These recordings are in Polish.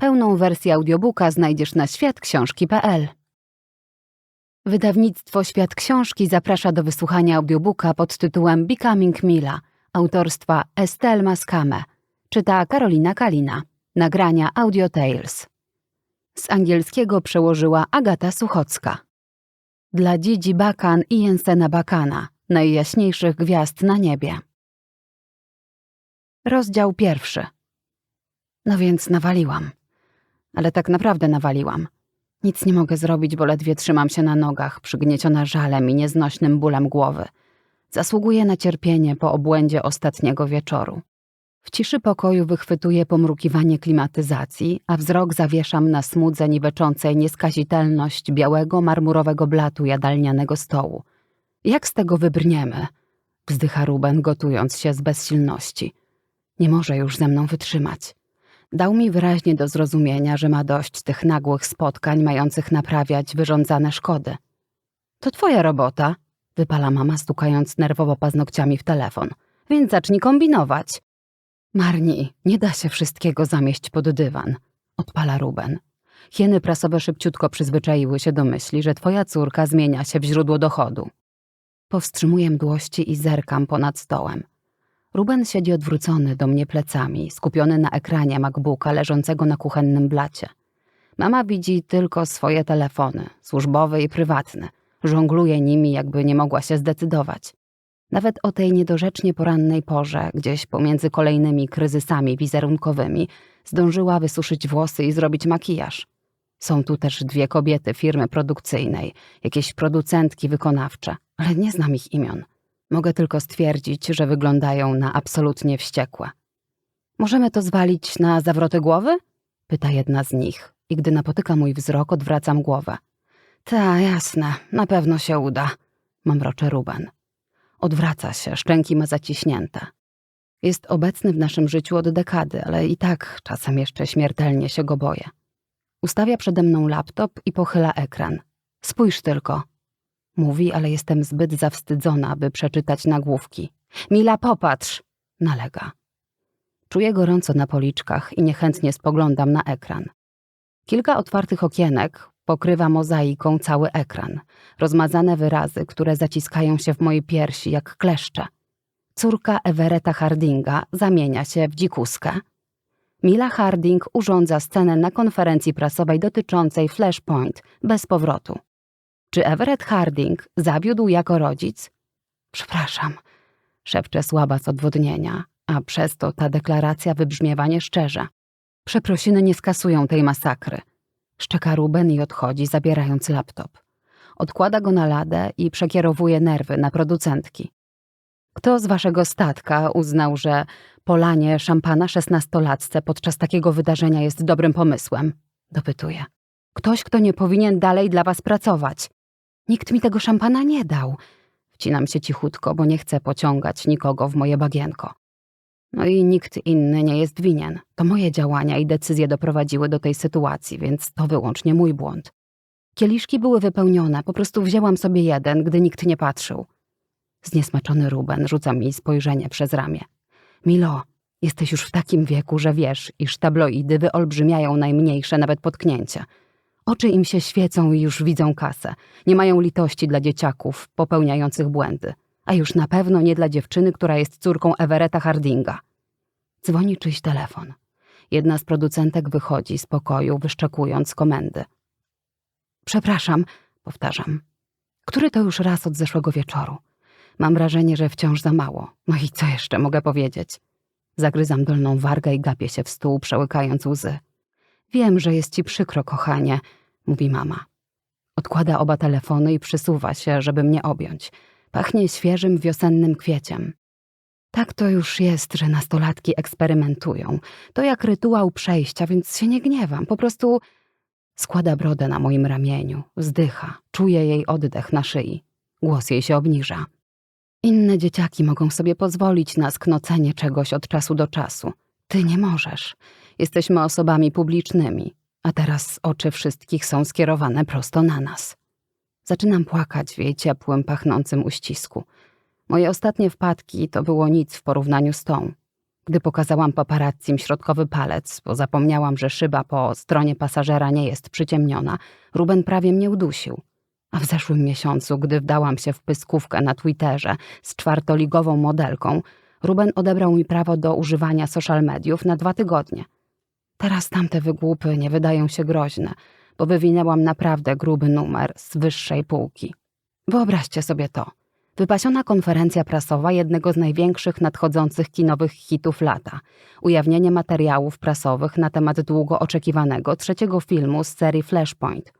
Pełną wersję audiobooka znajdziesz na światksiążki.pl. Wydawnictwo Świat Książki zaprasza do wysłuchania audiobooka pod tytułem Becoming Mila autorstwa Estelle Maskame. Czyta Karolina Kalina. Nagrania Audio Tales. Z angielskiego przełożyła Agata Suchocka. Dla Dzidzi Bakan i Jensena Bakana, najjaśniejszych gwiazd na niebie. Rozdział pierwszy. No więc nawaliłam. Ale tak naprawdę nawaliłam. Nic nie mogę zrobić, bo ledwie trzymam się na nogach, przygnieciona żalem i nieznośnym bólem głowy. Zasługuję na cierpienie po obłędzie ostatniego wieczoru. W ciszy pokoju wychwytuję pomrukiwanie klimatyzacji, a wzrok zawieszam na smudze niweczącej nieskazitelność białego marmurowego blatu jadalnianego stołu. Jak z tego wybrniemy? Wzdycha Ruben, gotując się z bezsilności. Nie może już ze mną wytrzymać. Dał mi wyraźnie do zrozumienia, że ma dość tych nagłych spotkań mających naprawiać wyrządzane szkody. To twoja robota, wypala mama, stukając nerwowo paznokciami w telefon. Więc zacznij kombinować. Marni, nie da się wszystkiego zamieść pod dywan, odpala Ruben. Hieny prasowe szybciutko przyzwyczaiły się do myśli, że twoja córka zmienia się w źródło dochodu. Powstrzymuję mdłości i zerkam ponad stołem. Ruben siedzi odwrócony do mnie plecami, skupiony na ekranie MacBooka leżącego na kuchennym blacie. Mama widzi tylko swoje telefony, służbowe i prywatne. Żongluje nimi, jakby nie mogła się zdecydować. Nawet o tej niedorzecznie porannej porze, gdzieś pomiędzy kolejnymi kryzysami wizerunkowymi, zdążyła wysuszyć włosy i zrobić makijaż. Są tu też dwie kobiety firmy produkcyjnej, jakieś producentki wykonawcze, ale nie znam ich imion. Mogę tylko stwierdzić, że wyglądają na absolutnie wściekłe. Możemy to zwalić na zawroty głowy? Pyta jedna z nich i gdy napotyka mój wzrok, odwracam głowę. Ta, jasne, na pewno się uda, mamrocze Ruben. Odwraca się, szczęki ma zaciśnięte. Jest obecny w naszym życiu od dekady, ale i tak czasem jeszcze śmiertelnie się go boję. Ustawia przede mną laptop i pochyla ekran. Spójrz tylko. Mówi, ale jestem zbyt zawstydzona, by przeczytać nagłówki. Mila, popatrz! Nalega. Czuję gorąco na policzkach i niechętnie spoglądam na ekran. Kilka otwartych okienek pokrywa mozaiką cały ekran. Rozmazane wyrazy, które zaciskają się w mojej piersi jak kleszcze. Córka Everetta Hardinga zamienia się w dzikuskę. Mila Harding urządza scenę na konferencji prasowej dotyczącej Flashpoint bez powrotu. Czy Everett Harding zawiódł jako rodzic? Przepraszam, szepcze słaba z odwodnienia, a przez to ta deklaracja wybrzmiewa nieszczerze. Przeprosiny nie skasują tej masakry. Szczeka Ruben i odchodzi, zabierając laptop. Odkłada go na ladę i przekierowuje nerwy na producentki. Kto z waszego statka uznał, że polanie szampana szesnastolatce podczas takiego wydarzenia jest dobrym pomysłem? Dopytuje. Ktoś, kto nie powinien dalej dla was pracować. Nikt mi tego szampana nie dał. Wcinam się cichutko, bo nie chcę pociągać nikogo w moje bagienko. No i nikt inny nie jest winien. To moje działania i decyzje doprowadziły do tej sytuacji, więc to wyłącznie mój błąd. Kieliszki były wypełnione, po prostu wzięłam sobie jeden, gdy nikt nie patrzył. Zniesmaczony Ruben rzuca mi spojrzenie przez ramię. Milo, jesteś już w takim wieku, że wiesz, iż tabloidy wyolbrzymiają najmniejsze nawet potknięcia. Oczy im się świecą i już widzą kasę. Nie mają litości dla dzieciaków popełniających błędy a już na pewno nie dla dziewczyny, która jest córką Everetta Hardinga. Dzwoni czyjś telefon. Jedna z producentek wychodzi z pokoju, wyszczekując komendy. Przepraszam, powtarzam. Który to już raz od zeszłego wieczoru? Mam wrażenie, że wciąż za mało. No i co jeszcze mogę powiedzieć? Zagryzam dolną wargę i gapię się w stół, przełykając łzy. Wiem, że jest ci przykro, kochanie, mówi mama. Odkłada oba telefony i przysuwa się, żeby mnie objąć. Pachnie świeżym wiosennym kwieciem. Tak to już jest, że nastolatki eksperymentują. To jak rytuał przejścia, więc się nie gniewam. Po prostu składa brodę na moim ramieniu, wzdycha, czuje jej oddech na szyi. Głos jej się obniża. Inne dzieciaki mogą sobie pozwolić na sknocenie czegoś od czasu do czasu. Ty nie możesz. Jesteśmy osobami publicznymi, a teraz oczy wszystkich są skierowane prosto na nas. Zaczynam płakać w jej ciepłym, pachnącym uścisku. Moje ostatnie wpadki to było nic w porównaniu z tą. Gdy pokazałam paparazzim środkowy palec, bo zapomniałam, że szyba po stronie pasażera nie jest przyciemniona, Ruben prawie mnie udusił. A w zeszłym miesiącu, gdy wdałam się w pyskówkę na Twitterze z czwartoligową modelką, Ruben odebrał mi prawo do używania social mediów na dwa tygodnie. Teraz tamte wygłupy nie wydają się groźne, bo wywinęłam naprawdę gruby numer z wyższej półki. Wyobraźcie sobie to. Wypasiona konferencja prasowa jednego z największych nadchodzących kinowych hitów lata. Ujawnienie materiałów prasowych na temat długo oczekiwanego trzeciego filmu z serii Flashpoint.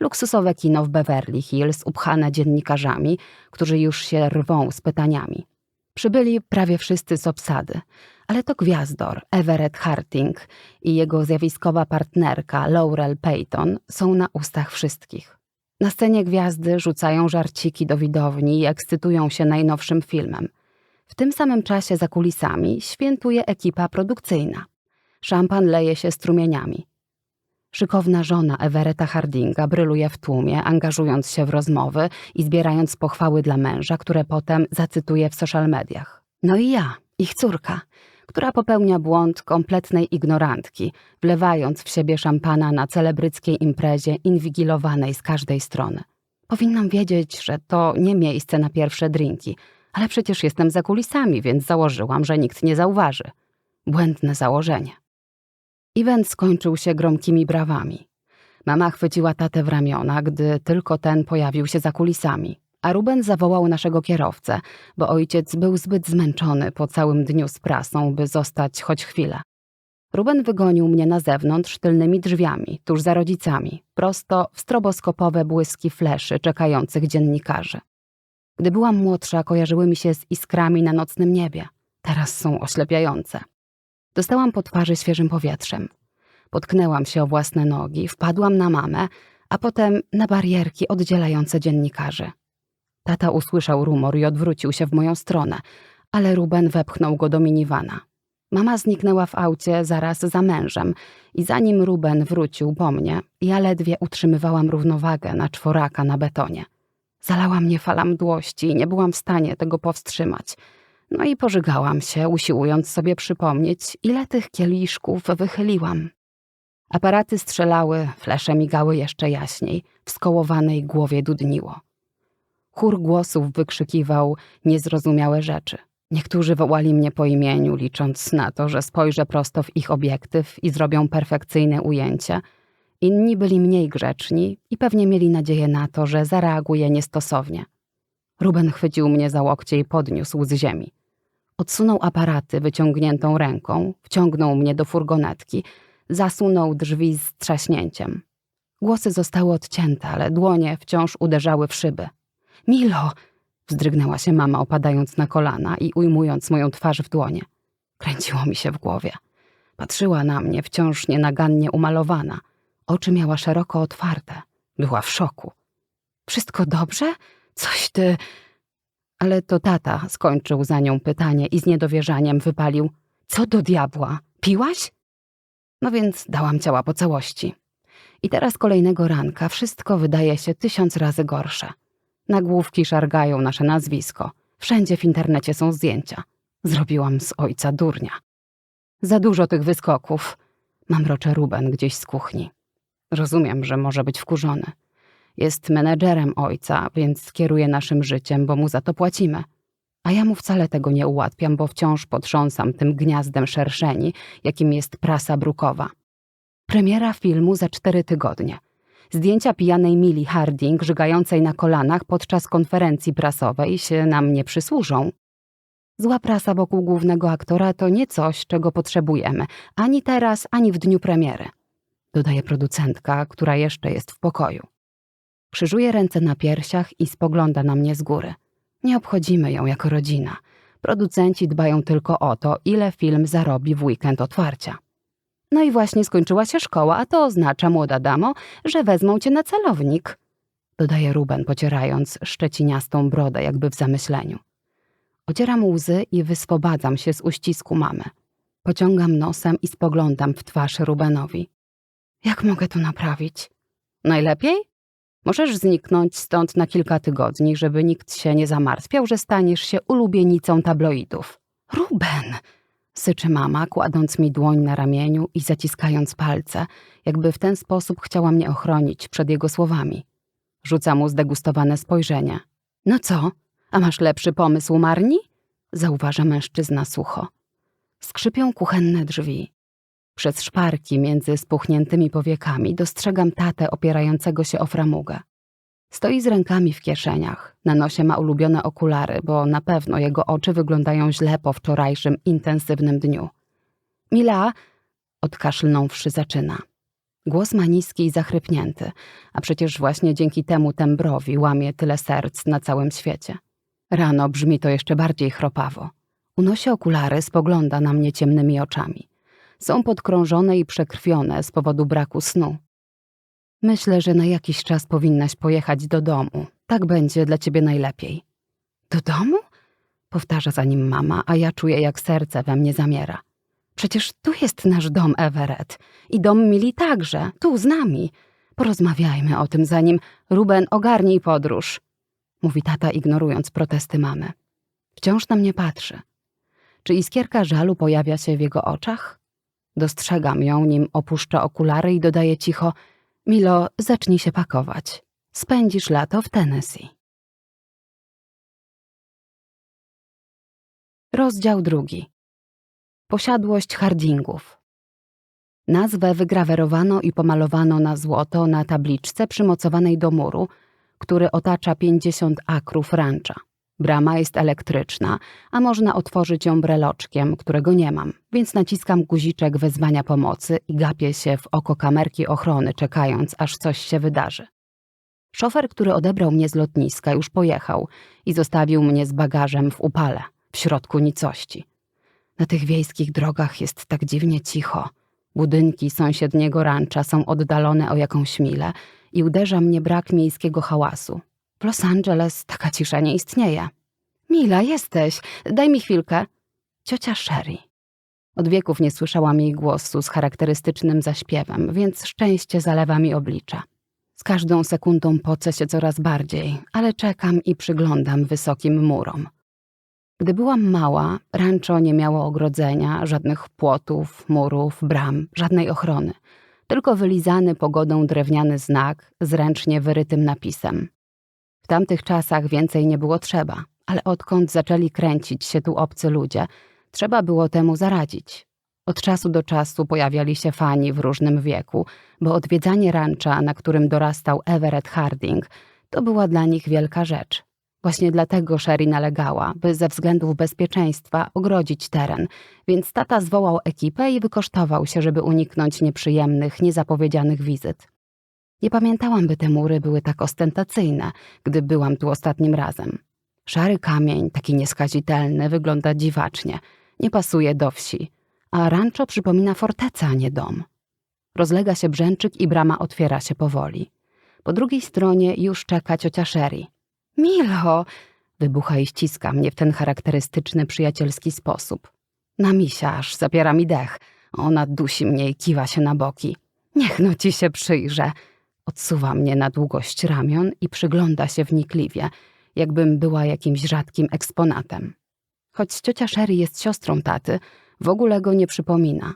Luksusowe kino w Beverly Hills upchane dziennikarzami, którzy już się rwą z pytaniami. Przybyli prawie wszyscy z obsady, ale to gwiazdor Everett Harting i jego zjawiskowa partnerka Laurel Payton są na ustach wszystkich. Na scenie gwiazdy rzucają żarciki do widowni i ekscytują się najnowszym filmem. W tym samym czasie za kulisami świętuje ekipa produkcyjna. Szampan leje się strumieniami. Szykowna żona Everetta Hardinga bryluje w tłumie, angażując się w rozmowy i zbierając pochwały dla męża, które potem zacytuje w social mediach. No i ja, ich córka, która popełnia błąd kompletnej ignorantki, wlewając w siebie szampana na celebryckiej imprezie inwigilowanej z każdej strony. Powinnam wiedzieć, że to nie miejsce na pierwsze drinki, ale przecież jestem za kulisami, więc założyłam, że nikt nie zauważy. Błędne założenie. Event skończył się gromkimi brawami. Mama chwyciła tatę w ramiona, gdy tylko ten pojawił się za kulisami, a Ruben zawołał naszego kierowcę, bo ojciec był zbyt zmęczony po całym dniu z prasą, by zostać choć chwilę. Ruben wygonił mnie na zewnątrz tylnymi drzwiami, tuż za rodzicami, prosto w stroboskopowe błyski fleszy czekających dziennikarzy. Gdy byłam młodsza, kojarzyły mi się z iskrami na nocnym niebie. Teraz są oślepiające. Dostałam po twarzy świeżym powietrzem. Potknęłam się o własne nogi, wpadłam na mamę, a potem na barierki oddzielające dziennikarzy. Tata usłyszał rumor i odwrócił się w moją stronę, ale Ruben wepchnął go do minivana. Mama zniknęła w aucie zaraz za mężem i zanim Ruben wrócił po mnie, ja ledwie utrzymywałam równowagę na czworaka na betonie. Zalała mnie fala mdłości i nie byłam w stanie tego powstrzymać – no i pożygałam się, usiłując sobie przypomnieć, ile tych kieliszków wychyliłam. Aparaty strzelały, flesze migały jeszcze jaśniej, w skołowanej głowie dudniło. Chór głosów wykrzykiwał niezrozumiałe rzeczy. Niektórzy wołali mnie po imieniu, licząc na to, że spojrzę prosto w ich obiektyw i zrobią perfekcyjne ujęcia. Inni byli mniej grzeczni i pewnie mieli nadzieję na to, że zareaguję niestosownie. Ruben chwycił mnie za łokcie i podniósł z ziemi. Odsunął aparaty wyciągniętą ręką, wciągnął mnie do furgonetki, zasunął drzwi z trzaśnięciem. Głosy zostały odcięte, ale dłonie wciąż uderzały w szyby. Milo! wzdrygnęła się mama, opadając na kolana i ujmując moją twarz w dłonie. Kręciło mi się w głowie. Patrzyła na mnie, wciąż nienagannie umalowana. Oczy miała szeroko otwarte. Była w szoku. Wszystko dobrze? Coś ty... Ale to tata skończył za nią pytanie i z niedowierzaniem wypalił. Co do diabła? Piłaś? No więc dałam ciała po całości. I teraz kolejnego ranka wszystko wydaje się tysiąc razy gorsze. Nagłówki szargają nasze nazwisko. Wszędzie w internecie są zdjęcia. Zrobiłam z ojca durnia. Za dużo tych wyskoków. Mamrocze Ruben gdzieś z kuchni. Rozumiem, że może być wkurzony. Jest menedżerem ojca, więc kieruje naszym życiem, bo mu za to płacimy. A ja mu wcale tego nie ułatwiam, bo wciąż potrząsam tym gniazdem szerszeni, jakim jest prasa brukowa. Premiera filmu za cztery tygodnie. Zdjęcia pijanej Mili Harding żygającej na kolanach podczas konferencji prasowej się nam nie przysłużą. Zła prasa wokół głównego aktora to nie coś, czego potrzebujemy, ani teraz, ani w dniu premiery. Dodaje producentka, która jeszcze jest w pokoju. Krzyżuje ręce na piersiach i spogląda na mnie z góry. Nie obchodzimy ją jako rodzina. Producenci dbają tylko o to, ile film zarobi w weekend otwarcia. No i właśnie skończyła się szkoła, a to oznacza, młoda damo, że wezmą cię na celownik. Dodaje Ruben, pocierając szczeciniastą brodę, jakby w zamyśleniu. Ocieram łzy i wyswobadzam się z uścisku mamy. Pociągam nosem i spoglądam w twarz Rubenowi. Jak mogę to naprawić? Najlepiej? Możesz zniknąć stąd na kilka tygodni, żeby nikt się nie zamartwiał, że staniesz się ulubienicą tabloidów. Ruben! Syczy mama, kładąc mi dłoń na ramieniu i zaciskając palce, jakby w ten sposób chciała mnie ochronić przed jego słowami. Rzuca mu zdegustowane spojrzenie. No co? A masz lepszy pomysł, Marni? Zauważa mężczyzna sucho. Skrzypią kuchenne drzwi. Przez szparki między spuchniętymi powiekami dostrzegam tatę opierającego się o framugę. Stoi z rękami w kieszeniach. Na nosie ma ulubione okulary, bo na pewno jego oczy wyglądają źle po wczorajszym intensywnym dniu. Mila, odkaszlnąwszy zaczyna. Głos ma niski i zachrypnięty, a przecież właśnie dzięki temu tembrowi łamie tyle serc na całym świecie. Rano brzmi to jeszcze bardziej chropawo. Unosi okulary, spogląda na mnie ciemnymi oczami. Są podkrążone i przekrwione z powodu braku snu. Myślę, że na jakiś czas powinnaś pojechać do domu. Tak będzie dla ciebie najlepiej. Do domu? Powtarza za nim mama, a ja czuję, jak serce we mnie zamiera. Przecież tu jest nasz dom, Everett. I dom Mili także, tu z nami. Porozmawiajmy o tym, zanim Ruben ogarnij podróż. Mówi tata, ignorując protesty mamy. Wciąż na mnie patrzy. Czy iskierka żalu pojawia się w jego oczach? Dostrzegam ją, nim opuszcza okulary i dodaje cicho – Milo, zacznij się pakować. Spędzisz lato w Tennessee. Rozdział drugi. Posiadłość Hardingów. Nazwę wygrawerowano i pomalowano na złoto na tabliczce przymocowanej do muru, który otacza 50 akrów rancza. Brama jest elektryczna, a można otworzyć ją breloczkiem, którego nie mam, więc naciskam guziczek wezwania pomocy i gapię się w oko kamerki ochrony, czekając, aż coś się wydarzy. Szofer, który odebrał mnie z lotniska, już pojechał i zostawił mnie z bagażem w upale, w środku nicości. Na tych wiejskich drogach jest tak dziwnie cicho. Budynki sąsiedniego rancza są oddalone o jakąś milę i uderza mnie brak miejskiego hałasu, w Los Angeles taka cisza nie istnieje. Mila, jesteś. Daj mi chwilkę. Ciocia Sherry. Od wieków nie słyszałam jej głosu z charakterystycznym zaśpiewem, więc szczęście zalewa mi oblicze. Z każdą sekundą pocę się coraz bardziej, ale czekam i przyglądam wysokim murom. Gdy byłam mała, rancho nie miało ogrodzenia, żadnych płotów, murów, bram, żadnej ochrony. Tylko wylizany pogodą drewniany znak z ręcznie wyrytym napisem w tamtych czasach więcej nie było trzeba, ale odkąd zaczęli kręcić się tu obcy ludzie, trzeba było temu zaradzić. Od czasu do czasu pojawiali się fani w różnym wieku, bo odwiedzanie rancza, na którym dorastał Everett Harding, to była dla nich wielka rzecz. Właśnie dlatego Sherry nalegała, by ze względów bezpieczeństwa ogrodzić teren, więc tata zwołał ekipę i wykosztował się, żeby uniknąć nieprzyjemnych, niezapowiedzianych wizyt. Nie pamiętałam, by te mury były tak ostentacyjne, gdy byłam tu ostatnim razem. Szary kamień, taki nieskazitelny, wygląda dziwacznie. Nie pasuje do wsi. A rancho przypomina fortecę, a nie dom. Rozlega się brzęczyk i brama otwiera się powoli. Po drugiej stronie już czeka ciocia Sherry. Milo! Wybucha i ściska mnie w ten charakterystyczny, przyjacielski sposób. Na misia aż zapiera mi dech. Ona dusi mnie i kiwa się na boki. Niech no ci się przyjrzę. Odsuwa mnie na długość ramion i przygląda się wnikliwie, jakbym była jakimś rzadkim eksponatem. Choć ciocia Sherry jest siostrą taty, w ogóle go nie przypomina.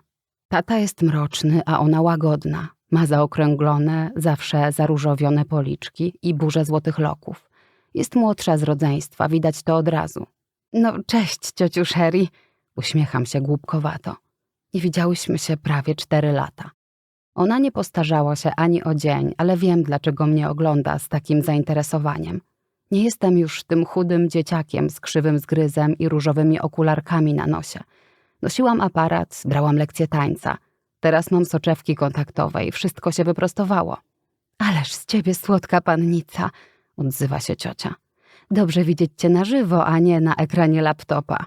Tata jest mroczny, a ona łagodna. Ma zaokrąglone, zawsze zaróżowione policzki i burze złotych loków. Jest młodsza z rodzeństwa, widać to od razu. No, cześć, ciociu Sherry. Uśmiecham się głupkowato. Nie widziałyśmy się prawie cztery lata. Ona nie postarzała się ani o dzień, ale wiem, dlaczego mnie ogląda z takim zainteresowaniem. Nie jestem już tym chudym dzieciakiem z krzywym zgryzem i różowymi okularkami na nosie. Nosiłam aparat, brałam lekcje tańca. Teraz mam soczewki kontaktowe i wszystko się wyprostowało. Ależ z ciebie słodka pannica, odzywa się ciocia. Dobrze widzieć cię na żywo, a nie na ekranie laptopa.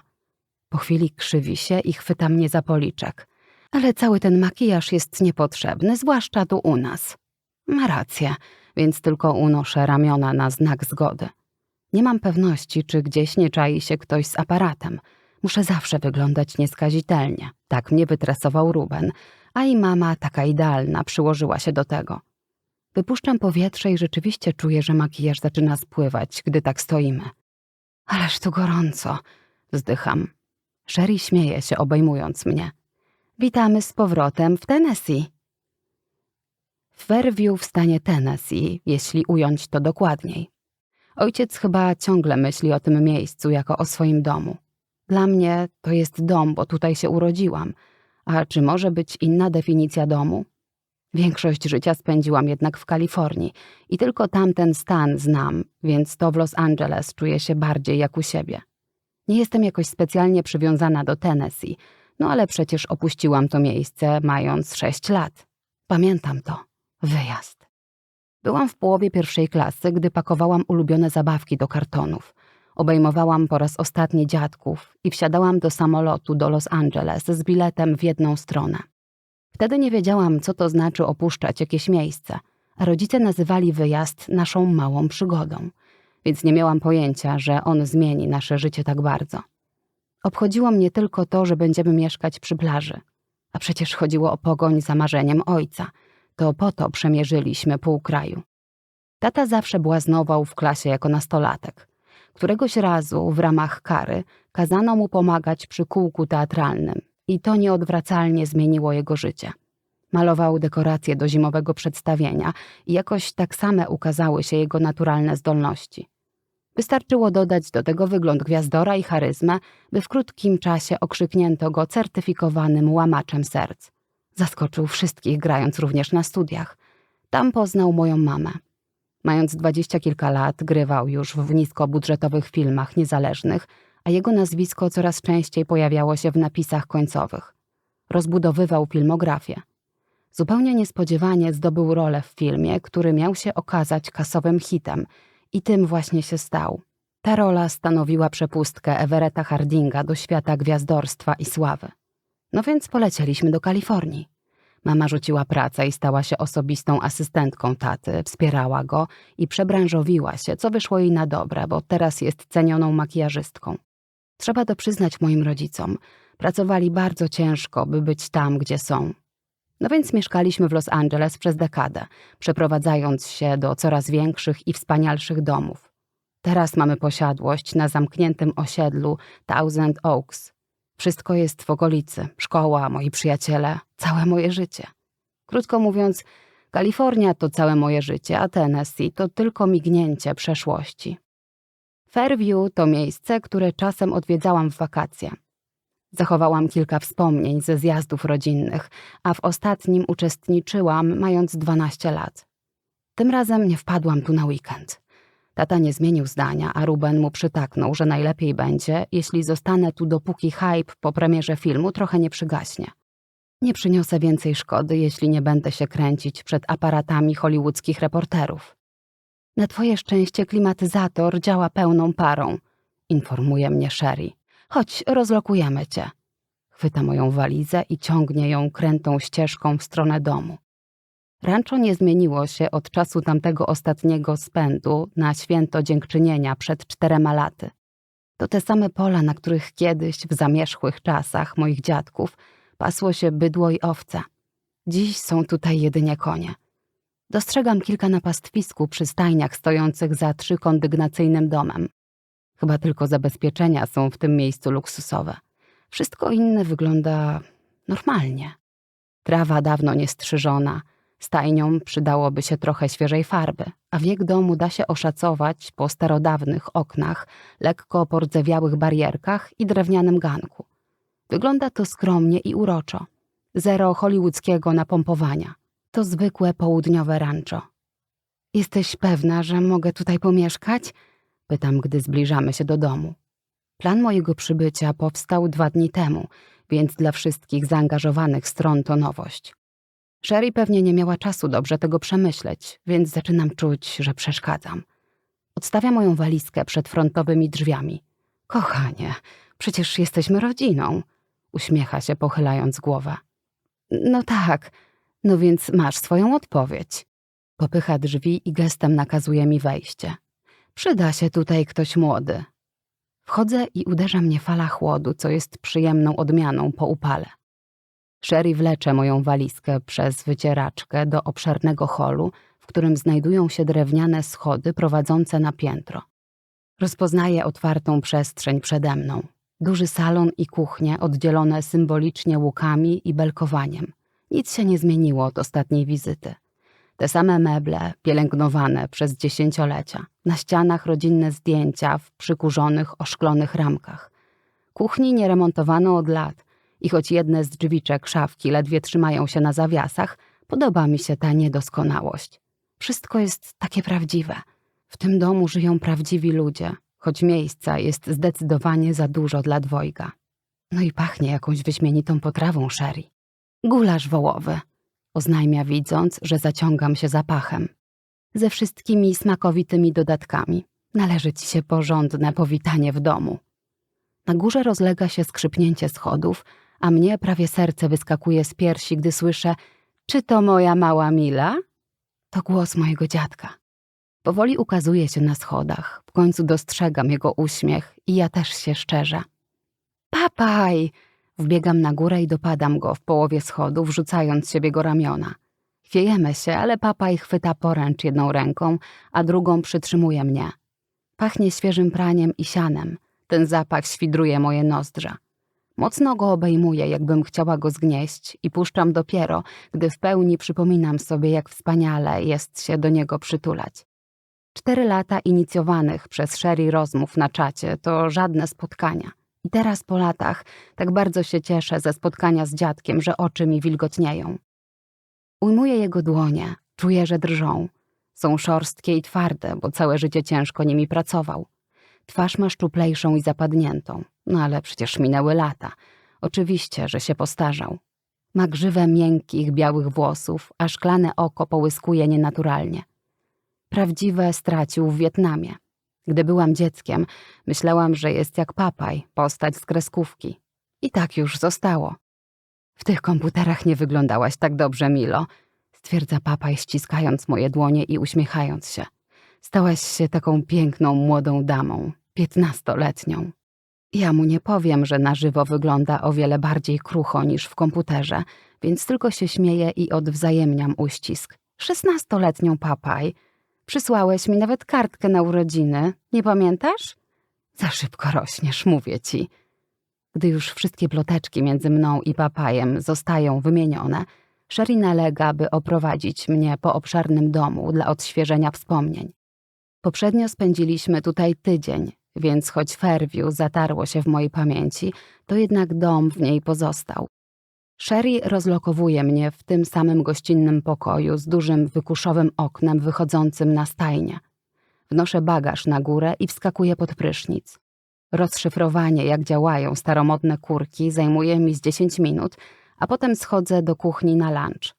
Po chwili krzywi się i chwyta mnie za policzek ale cały ten makijaż jest niepotrzebny, zwłaszcza tu u nas. Ma rację, więc tylko unoszę ramiona na znak zgody. Nie mam pewności, czy gdzieś nie czai się ktoś z aparatem. Muszę zawsze wyglądać nieskazitelnie. Tak mnie wytresował Ruben, a i mama, taka idealna, przyłożyła się do tego. Wypuszczam powietrze i rzeczywiście czuję, że makijaż zaczyna spływać, gdy tak stoimy. Ależ tu gorąco, wzdycham. Sherry śmieje się, obejmując mnie. Witamy z powrotem w Tennessee. W Fairview w stanie Tennessee, jeśli ująć to dokładniej. Ojciec chyba ciągle myśli o tym miejscu jako o swoim domu. Dla mnie to jest dom, bo tutaj się urodziłam. A czy może być inna definicja domu? Większość życia spędziłam jednak w Kalifornii i tylko tamten stan znam, więc to w Los Angeles czuję się bardziej jak u siebie. Nie jestem jakoś specjalnie przywiązana do Tennessee, no ale przecież opuściłam to miejsce mając sześć lat. Pamiętam to. Wyjazd. Byłam w połowie pierwszej klasy, gdy pakowałam ulubione zabawki do kartonów. Obejmowałam po raz ostatni dziadków i wsiadałam do samolotu do Los Angeles z biletem w jedną stronę. Wtedy nie wiedziałam, co to znaczy opuszczać jakieś miejsce, rodzice nazywali wyjazd naszą małą przygodą, więc nie miałam pojęcia, że on zmieni nasze życie tak bardzo. Obchodziło mnie tylko to, że będziemy mieszkać przy plaży, a przecież chodziło o pogoń za marzeniem ojca. To po to przemierzyliśmy pół kraju. Tata zawsze błaznował w klasie jako nastolatek. Któregoś razu w ramach kary kazano mu pomagać przy kółku teatralnym i to nieodwracalnie zmieniło jego życie. Malował dekoracje do zimowego przedstawienia i jakoś tak same ukazały się jego naturalne zdolności. Wystarczyło dodać do tego wygląd gwiazdora i charyzmę, by w krótkim czasie okrzyknięto go certyfikowanym łamaczem serc. Zaskoczył wszystkich, grając również na studiach. Tam poznał moją mamę. Mając dwadzieścia kilka lat, grywał już w niskobudżetowych filmach niezależnych, a jego nazwisko coraz częściej pojawiało się w napisach końcowych. Rozbudowywał filmografię. Zupełnie niespodziewanie zdobył rolę w filmie, który miał się okazać kasowym hitem i tym właśnie się stał. Ta rola stanowiła przepustkę Everetta Hardinga do świata gwiazdorstwa i sławy. No więc polecieliśmy do Kalifornii. Mama rzuciła pracę i stała się osobistą asystentką taty, wspierała go i przebranżowiła się, co wyszło jej na dobre, bo teraz jest cenioną makijażystką. Trzeba to przyznać moim rodzicom. Pracowali bardzo ciężko, by być tam, gdzie są. No więc mieszkaliśmy w Los Angeles przez dekadę, przeprowadzając się do coraz większych i wspanialszych domów. Teraz mamy posiadłość na zamkniętym osiedlu Thousand Oaks. Wszystko jest w okolicy. Szkoła, moi przyjaciele, całe moje życie. Krótko mówiąc, Kalifornia to całe moje życie, a Tennessee to tylko mignięcie przeszłości. Fairview to miejsce, które czasem odwiedzałam w wakacje. Zachowałam kilka wspomnień ze zjazdów rodzinnych, a w ostatnim uczestniczyłam mając 12 lat. Tym razem nie wpadłam tu na weekend. Tata nie zmienił zdania, a Ruben mu przytaknął, że najlepiej będzie, jeśli zostanę tu dopóki hype po premierze filmu trochę nie przygaśnie. Nie przyniosę więcej szkody, jeśli nie będę się kręcić przed aparatami hollywoodzkich reporterów. Na twoje szczęście klimatyzator działa pełną parą, informuje mnie Sherry. Chodź, rozlokujemy cię. Chwyta moją walizę i ciągnie ją krętą ścieżką w stronę domu. Rancho nie zmieniło się od czasu tamtego ostatniego spędu na święto dziękczynienia przed czterema laty. To te same pola, na których kiedyś, w zamierzchłych czasach moich dziadków, pasło się bydło i owce. Dziś są tutaj jedynie konie. Dostrzegam kilka na pastwisku przy stajniach stojących za trzykondygnacyjnym domem. Chyba tylko zabezpieczenia są w tym miejscu luksusowe. Wszystko inne wygląda normalnie. Trawa dawno niestrzyżona, stajniom przydałoby się trochę świeżej farby, a wiek domu da się oszacować po starodawnych oknach, lekko pordzewiałych barierkach i drewnianym ganku. Wygląda to skromnie i uroczo. Zero hollywoodzkiego napompowania. To zwykłe południowe rancho. Jesteś pewna, że mogę tutaj pomieszkać? Pytam, gdy zbliżamy się do domu. Plan mojego przybycia powstał dwa dni temu, więc dla wszystkich zaangażowanych stron to nowość. Sherry pewnie nie miała czasu dobrze tego przemyśleć, więc zaczynam czuć, że przeszkadzam. Odstawia moją walizkę przed frontowymi drzwiami. Kochanie, przecież jesteśmy rodziną. Uśmiecha się, pochylając głowę. No tak, no więc masz swoją odpowiedź. Popycha drzwi i gestem nakazuje mi wejście. Przyda się tutaj ktoś młody. Wchodzę i uderza mnie fala chłodu, co jest przyjemną odmianą po upale. Sherry wlecze moją walizkę przez wycieraczkę do obszernego holu, w którym znajdują się drewniane schody prowadzące na piętro. Rozpoznaję otwartą przestrzeń przede mną. Duży salon i kuchnie oddzielone symbolicznie łukami i belkowaniem. Nic się nie zmieniło od ostatniej wizyty. Te same meble, pielęgnowane przez dziesięciolecia. Na ścianach rodzinne zdjęcia w przykurzonych, oszklonych ramkach. Kuchni nie remontowano od lat i choć jedne z drzwiczek szafki ledwie trzymają się na zawiasach, podoba mi się ta niedoskonałość. Wszystko jest takie prawdziwe. W tym domu żyją prawdziwi ludzie, choć miejsca jest zdecydowanie za dużo dla dwojga. No i pachnie jakąś wyśmienitą potrawą sherry. Gulasz wołowy, oznajmia widząc, że zaciągam się zapachem. Ze wszystkimi smakowitymi dodatkami. Należy ci się porządne powitanie w domu. Na górze rozlega się skrzypnięcie schodów, a mnie prawie serce wyskakuje z piersi, gdy słyszę czy to moja mała Mila? To głos mojego dziadka. Powoli ukazuje się na schodach. W końcu dostrzegam jego uśmiech i ja też się szczerzę. Papaj! Wbiegam na górę i dopadam go w połowie schodu, wrzucając się w jego ramiona. Chwiejemy się, ale papaj chwyta poręcz jedną ręką, a drugą przytrzymuje mnie. Pachnie świeżym praniem i sianem. Ten zapach świdruje moje nozdrza. Mocno go obejmuję, jakbym chciała go zgnieść i puszczam dopiero, gdy w pełni przypominam sobie, jak wspaniale jest się do niego przytulać. Cztery lata inicjowanych przez Sherry rozmów na czacie to żadne spotkania. I teraz po latach tak bardzo się cieszę ze spotkania z dziadkiem, że oczy mi wilgotnieją. Ujmuję jego dłonie, czuję, że drżą. Są szorstkie i twarde, bo całe życie ciężko nimi pracował. Twarz ma szczuplejszą i zapadniętą. No ale przecież minęły lata. Oczywiście, że się postarzał. Ma grzywę miękkich, białych włosów, a szklane oko połyskuje nienaturalnie. Prawdziwe stracił w Wietnamie. Gdy byłam dzieckiem, myślałam, że jest jak papaj, postać z kreskówki. I tak już zostało. W tych komputerach nie wyglądałaś tak dobrze, Milo, stwierdza papaj, ściskając moje dłonie i uśmiechając się. Stałaś się taką piękną, młodą damą, piętnastoletnią. Ja mu nie powiem, że na żywo wygląda o wiele bardziej krucho niż w komputerze, więc tylko się śmieję i odwzajemniam uścisk. Szesnastoletnią papaj. Przysłałeś mi nawet kartkę na urodziny, nie pamiętasz? Za szybko rośniesz, mówię ci. Gdy już wszystkie ploteczki między mną i papajem zostają wymienione, Sherry nalega, by oprowadzić mnie po obszarnym domu dla odświeżenia wspomnień. Poprzednio spędziliśmy tutaj tydzień, więc choć Fairview zatarło się w mojej pamięci, to jednak dom w niej pozostał. Sherry rozlokowuje mnie w tym samym gościnnym pokoju z dużym wykuszowym oknem wychodzącym na stajnię. Wnoszę bagaż na górę i wskakuję pod prysznic. Rozszyfrowanie, jak działają staromodne kurki, zajmuje mi z 10 minut, a potem schodzę do kuchni na lunch.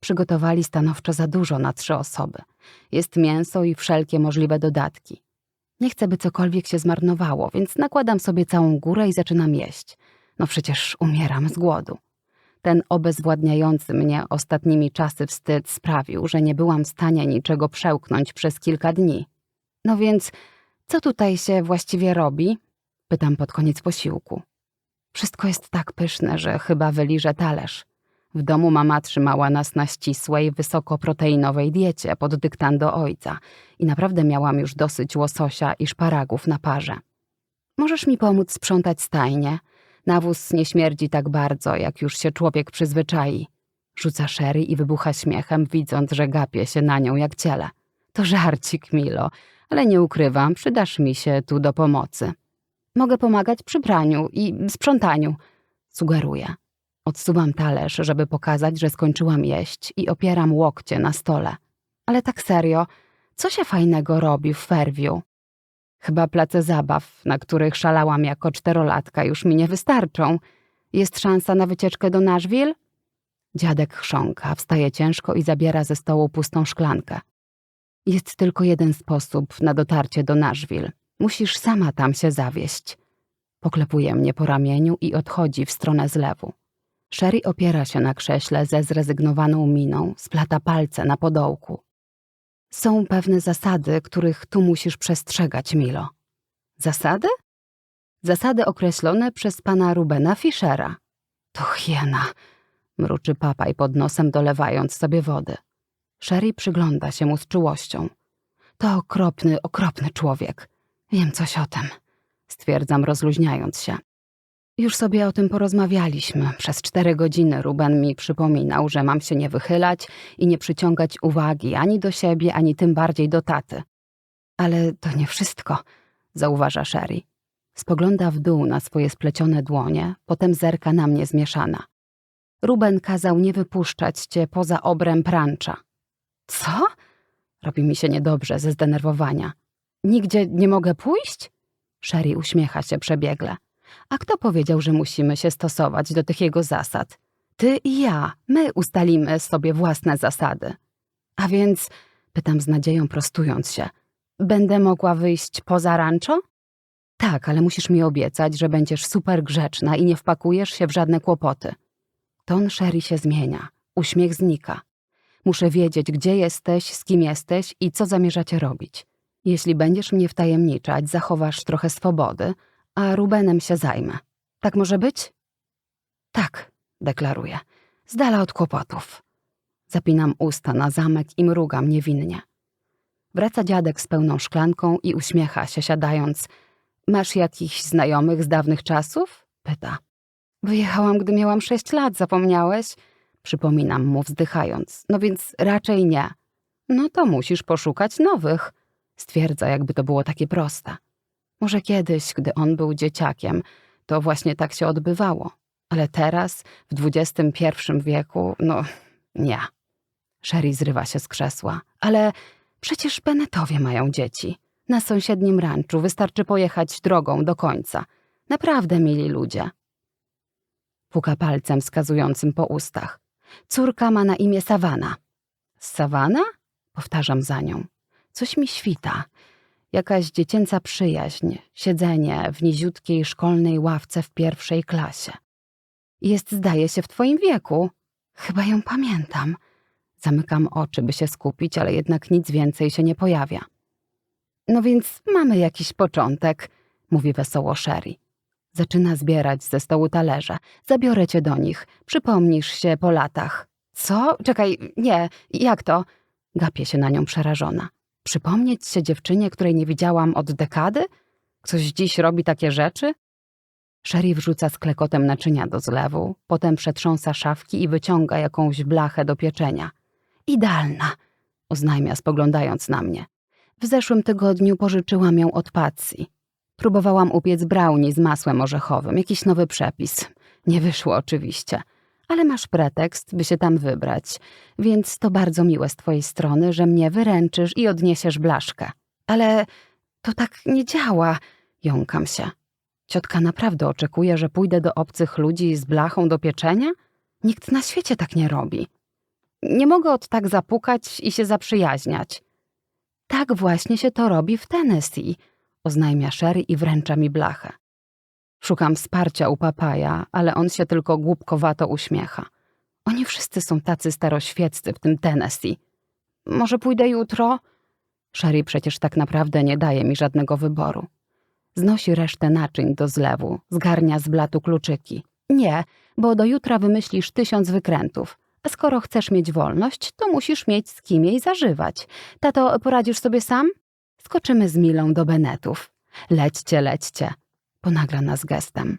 Przygotowali stanowczo za dużo na trzy osoby. Jest mięso i wszelkie możliwe dodatki. Nie chcę, by cokolwiek się zmarnowało, więc nakładam sobie całą górę i zaczynam jeść. No przecież umieram z głodu. Ten obezwładniający mnie ostatnimi czasy wstyd sprawił, że nie byłam w stanie niczego przełknąć przez kilka dni. No więc, co tutaj się właściwie robi? Pytam pod koniec posiłku. Wszystko jest tak pyszne, że chyba wyliżę talerz. W domu mama trzymała nas na ścisłej, wysokoproteinowej diecie pod dyktando ojca i naprawdę miałam już dosyć łososia i szparagów na parze. Możesz mi pomóc sprzątać stajnie? Nawóz nie śmierdzi tak bardzo, jak już się człowiek przyzwyczai. Rzuca Sherry i wybucha śmiechem, widząc, że gapię się na nią jak ciele. To żarcik, Milo, ale nie ukrywam, przydasz mi się tu do pomocy. Mogę pomagać przy praniu i sprzątaniu, sugeruję. Odsuwam talerz, żeby pokazać, że skończyłam jeść i opieram łokcie na stole. Ale tak serio, co się fajnego robi w Fairview? Chyba place zabaw, na których szalałam jako czterolatka, już mi nie wystarczą. Jest szansa na wycieczkę do Nashville? Dziadek chrząka, wstaje ciężko i zabiera ze stołu pustą szklankę. Jest tylko jeden sposób na dotarcie do Nashville. Musisz sama tam się zawieść. Poklepuje mnie po ramieniu i odchodzi w stronę zlewu. Sherry opiera się na krześle ze zrezygnowaną miną, splata palce na podołku. Są pewne zasady, których tu musisz przestrzegać, Milo. Zasady? Zasady określone przez pana Rubena Fischera. To hiena, mruczy papaj pod nosem, dolewając sobie wody. Sherry przygląda się mu z czułością. To okropny, okropny człowiek. Wiem coś o tym. stwierdzam, rozluźniając się. Już sobie o tym porozmawialiśmy. Przez cztery godziny Ruben mi przypominał, że mam się nie wychylać i nie przyciągać uwagi ani do siebie, ani tym bardziej do taty. Ale to nie wszystko, zauważa Sherry. Spogląda w dół na swoje splecione dłonie, potem zerka na mnie zmieszana. Ruben kazał nie wypuszczać cię poza obręb rancza. Co? Robi mi się niedobrze ze zdenerwowania. Nigdzie nie mogę pójść? Sherry uśmiecha się przebiegle. A kto powiedział, że musimy się stosować do tych jego zasad? Ty i ja, my ustalimy sobie własne zasady. A więc, pytam z nadzieją prostując się, będę mogła wyjść poza rancho? Tak, ale musisz mi obiecać, że będziesz super grzeczna i nie wpakujesz się w żadne kłopoty. Ton Sherry się zmienia, uśmiech znika. Muszę wiedzieć, gdzie jesteś, z kim jesteś i co zamierzacie robić. Jeśli będziesz mnie wtajemniczać, zachowasz trochę swobody, a Rubenem się zajmę. Tak może być? Tak, deklaruję. Z dala od kłopotów. Zapinam usta na zamek i mrugam niewinnie. Wraca dziadek z pełną szklanką i uśmiecha się, siadając. Masz jakichś znajomych z dawnych czasów? Pyta. Wyjechałam, gdy miałam sześć lat, zapomniałeś? Przypominam mu, wzdychając. No więc raczej nie. No to musisz poszukać nowych. Stwierdza, jakby to było takie proste. Może kiedyś, gdy on był dzieciakiem, to właśnie tak się odbywało. Ale teraz, w XXI wieku, no nie. Sherry zrywa się z krzesła. Ale przecież Bennettowie mają dzieci. Na sąsiednim ranczu wystarczy pojechać drogą do końca. Naprawdę mili ludzie. Puka palcem wskazującym po ustach. Córka ma na imię Sawana. Sawana? Powtarzam za nią. Coś mi świta. Jakaś dziecięca przyjaźń, siedzenie w niziutkiej szkolnej ławce w pierwszej klasie. Jest, zdaje się, w twoim wieku. Chyba ją pamiętam. Zamykam oczy, by się skupić, ale jednak nic więcej się nie pojawia. No więc mamy jakiś początek, mówi wesoło Sherry. Zaczyna zbierać ze stołu talerze. Zabiorę cię do nich. Przypomnisz się po latach. Co? Czekaj, nie, jak to? Gapię się na nią przerażona. Przypomnieć się dziewczynie, której nie widziałam od dekady? Ktoś dziś robi takie rzeczy? Sherry wrzuca z klekotem naczynia do zlewu, potem przetrząsa szafki i wyciąga jakąś blachę do pieczenia. Idealna, oznajmia spoglądając na mnie. W zeszłym tygodniu pożyczyłam ją od Patsy. Próbowałam upiec brownie z masłem orzechowym, jakiś nowy przepis. Nie wyszło oczywiście. Ale masz pretekst, by się tam wybrać, więc to bardzo miłe z twojej strony, że mnie wyręczysz i odniesiesz blaszkę. Ale to tak nie działa, jąkam się. Ciotka naprawdę oczekuje, że pójdę do obcych ludzi z blachą do pieczenia? Nikt na świecie tak nie robi. Nie mogę od tak zapukać i się zaprzyjaźniać. Tak właśnie się to robi w Tennessee, oznajmia Sherry i wręcza mi blachę. Szukam wsparcia u papaja, ale on się tylko głupkowato uśmiecha. Oni wszyscy są tacy staroświeccy w tym Tennessee. Może pójdę jutro? Sherry przecież tak naprawdę nie daje mi żadnego wyboru. Znosi resztę naczyń do zlewu, zgarnia z blatu kluczyki. Nie, bo do jutra wymyślisz tysiąc wykrętów. A skoro chcesz mieć wolność, to musisz mieć z kim jej zażywać. Tato, poradzisz sobie sam? Skoczymy z Milą do Benetów. Lećcie, lećcie. Ponagla nas gestem.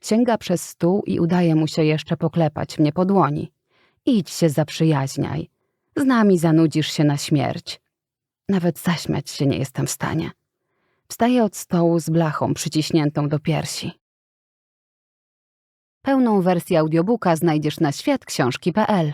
Sięga przez stół i udaje mu się jeszcze poklepać mnie po dłoni. Idź się zaprzyjaźniaj. Z nami zanudzisz się na śmierć. Nawet zaśmiać się nie jestem w stanie. Wstaję od stołu z blachą przyciśniętą do piersi. Pełną wersję audiobooka znajdziesz na światksiążki.pl